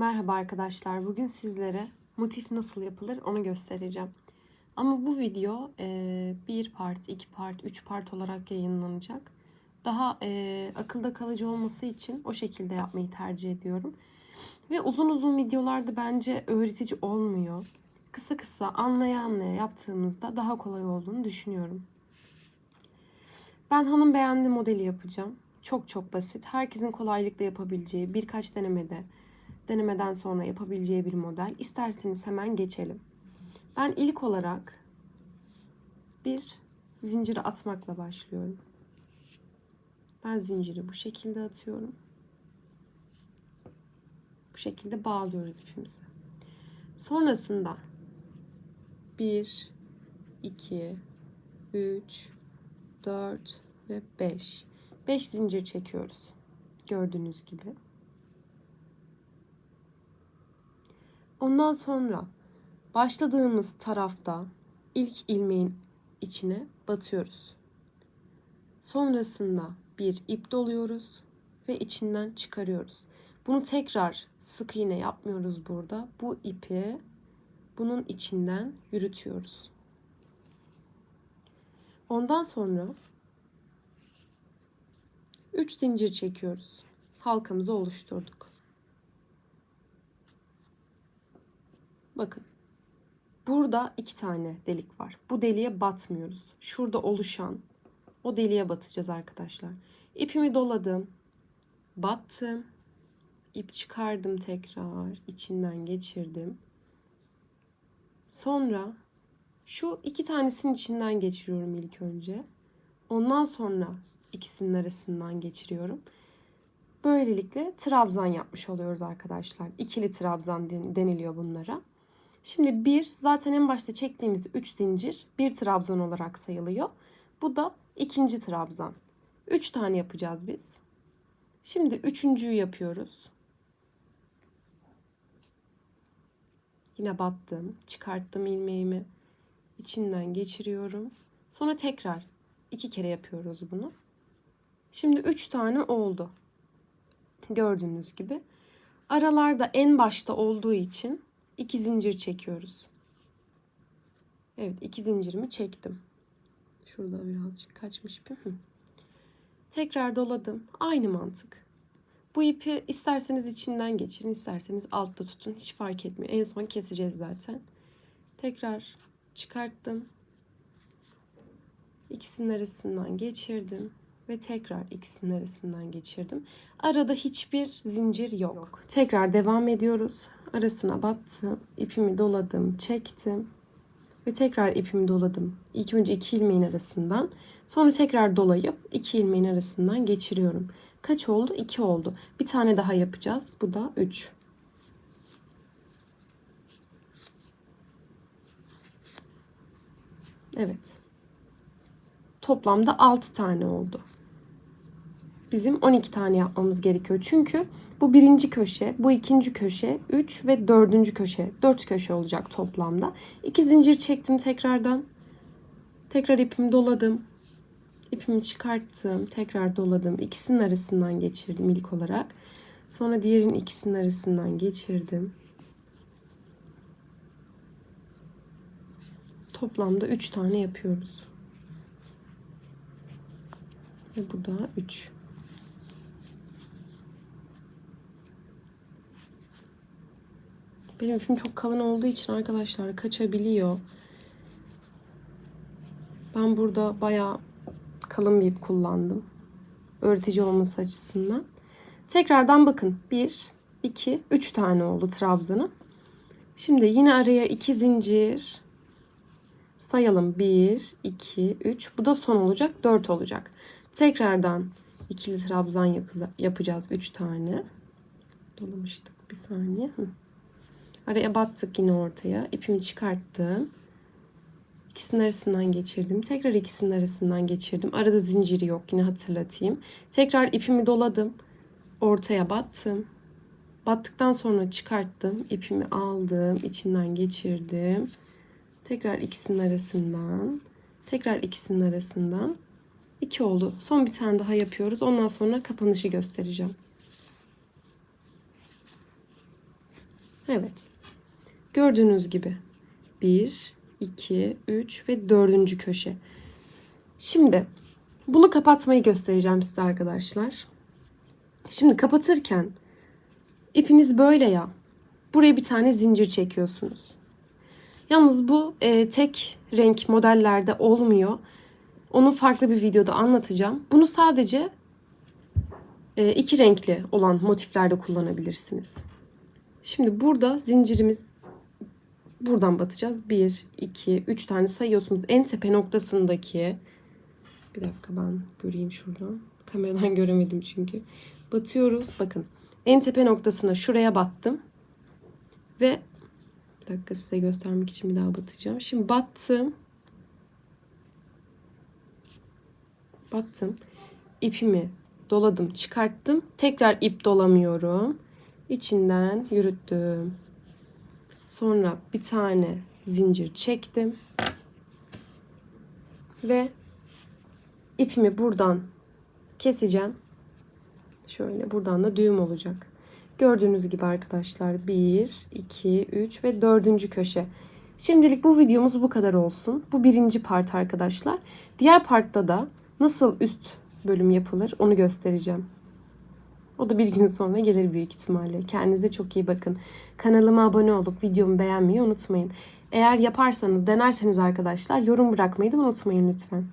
Merhaba arkadaşlar. Bugün sizlere motif nasıl yapılır onu göstereceğim. Ama bu video e, bir part, iki part, üç part olarak yayınlanacak. Daha e, akılda kalıcı olması için o şekilde yapmayı tercih ediyorum. Ve uzun uzun videolarda bence öğretici olmuyor. Kısa kısa anlaya anlaya yaptığımızda daha kolay olduğunu düşünüyorum. Ben hanım beğendi modeli yapacağım. Çok çok basit. Herkesin kolaylıkla yapabileceği birkaç denemede denemeden sonra yapabileceği bir model. İsterseniz hemen geçelim. Ben ilk olarak bir zinciri atmakla başlıyorum. Ben zinciri bu şekilde atıyorum. Bu şekilde bağlıyoruz ipimizi. Sonrasında 1 2 3 4 ve 5. 5 zincir çekiyoruz. Gördüğünüz gibi. Ondan sonra başladığımız tarafta ilk ilmeğin içine batıyoruz. Sonrasında bir ip doluyoruz ve içinden çıkarıyoruz. Bunu tekrar sık iğne yapmıyoruz burada. Bu ipi bunun içinden yürütüyoruz. Ondan sonra 3 zincir çekiyoruz. Halkamızı oluşturduk. Bakın. Burada iki tane delik var. Bu deliğe batmıyoruz. Şurada oluşan o deliğe batacağız arkadaşlar. İpimi doladım. Battım. İp çıkardım tekrar. içinden geçirdim. Sonra şu iki tanesinin içinden geçiriyorum ilk önce. Ondan sonra ikisinin arasından geçiriyorum. Böylelikle trabzan yapmış oluyoruz arkadaşlar. İkili trabzan deniliyor bunlara. Şimdi bir zaten en başta çektiğimiz 3 zincir bir trabzan olarak sayılıyor. Bu da ikinci trabzan. 3 tane yapacağız biz. Şimdi üçüncüyü yapıyoruz. Yine battım. Çıkarttım ilmeğimi. içinden geçiriyorum. Sonra tekrar iki kere yapıyoruz bunu. Şimdi üç tane oldu. Gördüğünüz gibi. Aralarda en başta olduğu için iki zincir çekiyoruz. Evet iki zincirimi çektim. Şurada birazcık kaçmış ipim. Tekrar doladım. Aynı mantık. Bu ipi isterseniz içinden geçirin, isterseniz altta tutun. Hiç fark etmiyor. En son keseceğiz zaten. Tekrar çıkarttım. İkisinin arasından geçirdim ve tekrar ikisinin arasından geçirdim. Arada hiçbir zincir yok. yok. Tekrar devam ediyoruz. Arasına battım, ipimi doladım, çektim ve tekrar ipimi doladım. İlk önce iki ilmeğin arasından, sonra tekrar dolayıp iki ilmeğin arasından geçiriyorum. Kaç oldu? 2 oldu. Bir tane daha yapacağız. Bu da 3. Evet. Toplamda 6 tane oldu. Bizim 12 tane yapmamız gerekiyor. Çünkü bu birinci köşe, bu ikinci köşe, 3 ve dördüncü köşe. 4 köşe olacak toplamda. 2 zincir çektim tekrardan. Tekrar ipimi doladım. İpimi çıkarttım. Tekrar doladım. İkisinin arasından geçirdim ilk olarak. Sonra diğerin ikisinin arasından geçirdim. Toplamda 3 tane yapıyoruz. Ve bu da 3. Benim ipim çok kalın olduğu için arkadaşlar kaçabiliyor. Ben burada bayağı kalın bir ip kullandım. Öğretici olması açısından. Tekrardan bakın. 1, 2, 3 tane oldu trabzanı. Şimdi yine araya 2 zincir sayalım. 1, 2, 3. Bu da son olacak. 4 olacak. Tekrardan ikili trabzan yapacağız. 3 tane. Dolamıştık. Bir saniye. Araya battık yine ortaya. İpimi çıkarttım. İkisinin arasından geçirdim. Tekrar ikisinin arasından geçirdim. Arada zinciri yok yine hatırlatayım. Tekrar ipimi doladım. Ortaya battım. Battıktan sonra çıkarttım. İpimi aldım. içinden geçirdim. Tekrar ikisinin arasından. Tekrar ikisinin arasından. İki oldu. Son bir tane daha yapıyoruz. Ondan sonra kapanışı göstereceğim. Evet. Gördüğünüz gibi 1, 2, 3 ve 4. köşe. Şimdi bunu kapatmayı göstereceğim size arkadaşlar. Şimdi kapatırken ipiniz böyle ya. Buraya bir tane zincir çekiyorsunuz. Yalnız bu e, tek renk modellerde olmuyor. Onu farklı bir videoda anlatacağım. Bunu sadece e, iki renkli olan motiflerde kullanabilirsiniz. Şimdi burada zincirimiz buradan batacağız. 1, 2, 3 tane sayıyorsunuz. En tepe noktasındaki bir dakika ben göreyim şuradan. Kameradan göremedim çünkü. Batıyoruz. Bakın en tepe noktasına şuraya battım. Ve bir dakika size göstermek için bir daha batacağım. Şimdi battım. Battım. İpimi doladım, çıkarttım. Tekrar ip dolamıyorum. İçinden yürüttüm. Sonra bir tane zincir çektim. Ve ipimi buradan keseceğim. Şöyle buradan da düğüm olacak. Gördüğünüz gibi arkadaşlar 1, 2, 3 ve 4. köşe. Şimdilik bu videomuz bu kadar olsun. Bu birinci part arkadaşlar. Diğer partta da nasıl üst bölüm yapılır onu göstereceğim. O da bir gün sonra gelir büyük ihtimalle. Kendinize çok iyi bakın. Kanalıma abone olup videomu beğenmeyi unutmayın. Eğer yaparsanız, denerseniz arkadaşlar yorum bırakmayı da unutmayın lütfen.